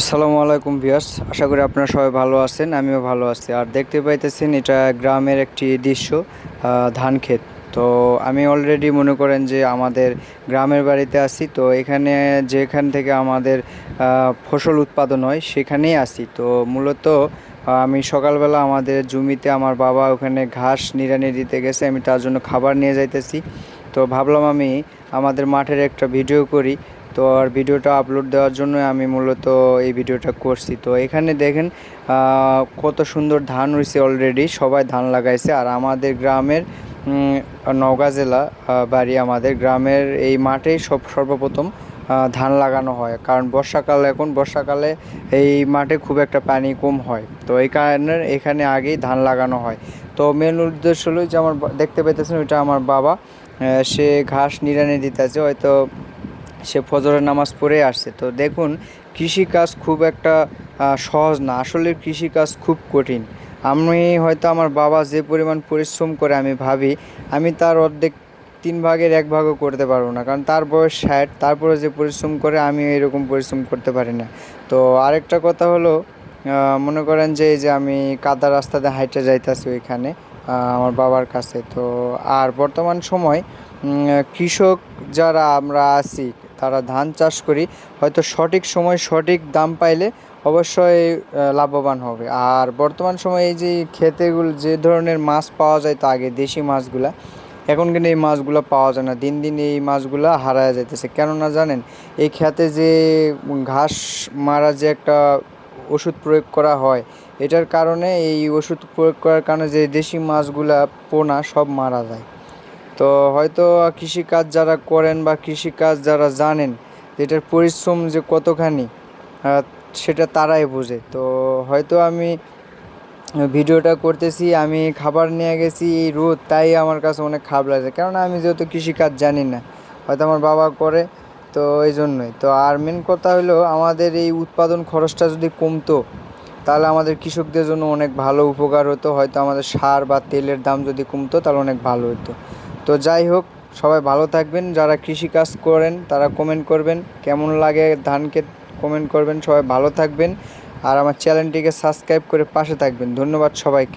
আসসালামু আলাইকুম ভিয়াস আশা করি আপনারা সবাই ভালো আছেন, আমিও ভালো আছি। আর দেখতে পাইতেছেন, এটা গ্রামের একটি দৃশ্য ধান ক্ষেত। তো আমি অলরেডি মনে করেন যে আমাদের গ্রামের বাড়িতে আছি, তো এখানে যেখান থেকে আমাদের ফসল উৎপাদন হয়, সেখানেই আছি। তো মূলত আমি সকালবেলা আমাদের জমিতে আমার বাবা ওখানে ঘাস নিড়ানি দিতে গেছে, আমি তার জন্য খাবার নিয়ে যাইতেছি। তো ভাবলাম আমি আমাদের মাঠের একটা ভিডিও করি তো আর ভিডিওটা আপলোড দেওয়ার জন্য আমি মূলত এই ভিডিওটা করছি। তো এখানে দেখেন কত সুন্দর ধান হয়েছে অলরেডি সবাই ধান লাগাইছে। আর আমাদের গ্রামের নওগাঁ জেলা বাড়ি আমাদের গ্রামের এই মাঠেই সব সর্বপ্রথম ধান লাগানো হয়। কারণ বর্ষাকাল এখন, বর্ষাকালে এই মাঠে খুব একটা পানি কম হয়। তো এই কারণে এখানে আগেই ধান লাগানো হয়। তো মেন উদ্দেশ্য হলো যে আমার দেখতে পাইতেছেন ওইটা আমার বাবা সে ঘাস নিড়ানি দিতেছে, হয়তো সে ফজরের নামাজ পড়ে আসছে। তো দেখুন, কৃষিকাজ খুব একটা সহজ না। আসলে কৃষিকাজ খুব কঠিন। আমি হয়তো আমার বাবা যে পরিমাণ পরিশ্রম করে আমি ভাবি, আমি তার অর্ধেক তিন ভাগের এক ভাগও করতে পারব না। কারণ তার বয়স ষাট, তারপরে যে পরিশ্রম করে আমি এরকম পরিশ্রম করতে পারি না। তো আরেকটা কথা হলো মনে করেন যে এই যে আমি কাদা রাস্তাতে হাইটে যাইতেছি ওইখানে আমার বাবার কাছে। তো আর বর্তমান সময় কৃষক যারা আমরা আছি তারা ধান চাষ করি, হয়তো সঠিক সময় সঠিক দাম পাইলে অবশ্যই লাভবান হবে। আর বর্তমান সময়ে এই যে ক্ষেতেগুলো, যে ধরনের মাছ পাওয়া যায়, তো আগে দেশি মাছগুলা, এখন কিন্তু এই মাছগুলো পাওয়া যায় না। দিন দিন এই মাছগুলো হারায় যাইতেছে। কেননা জানেন, এই খেতে যে ঘাস মারা যে একটা ওষুধ প্রয়োগ করা হয়, এটার কারণে এই ওষুধ প্রয়োগ করার কারণে যে দেশি মাছগুলা পোনা সব মারা যায়। তো হয়তো কৃষিকাজ যারা করেন বা কৃষিকাজ যারা জানেন যে এটার পরিশ্রম যে কতখানি সেটা তারাই বোঝে। তো হয়তো আমি ভিডিওটা করতেছি, আমি খাবার নিয়ে গেছি, এই রোদ, তাই আমার কাছে অনেক খারাপ লাগছে। কেননা আমি যেহেতু কৃষিকাজ জানি না, হয়তো আমার বাবা করে, তো এই জন্যই। তো আর মেন কথা হলো আমাদের এই উৎপাদন খরচটা যদি কমতো, তাহলে আমাদের কৃষকদের জন্য অনেক ভালো উপকার হতো। হয়তো আমাদের সার বা তেলের দাম যদি কমতো, তাহলে অনেক ভালো হতো। তো যাই হোক, সবাই ভালো থাকবেন। যারা কৃষিকাজ করেন, তারা কমেন্ট করবেন। কেমন লাগে ধানকে কমেন্ট করবেন, সবাই ভালো থাকবেন। আর আমার চ্যানেলটিকে সাবস্ক্রাইব করে পাশে থাকবেন। ধন্যবাদ সবাইকে।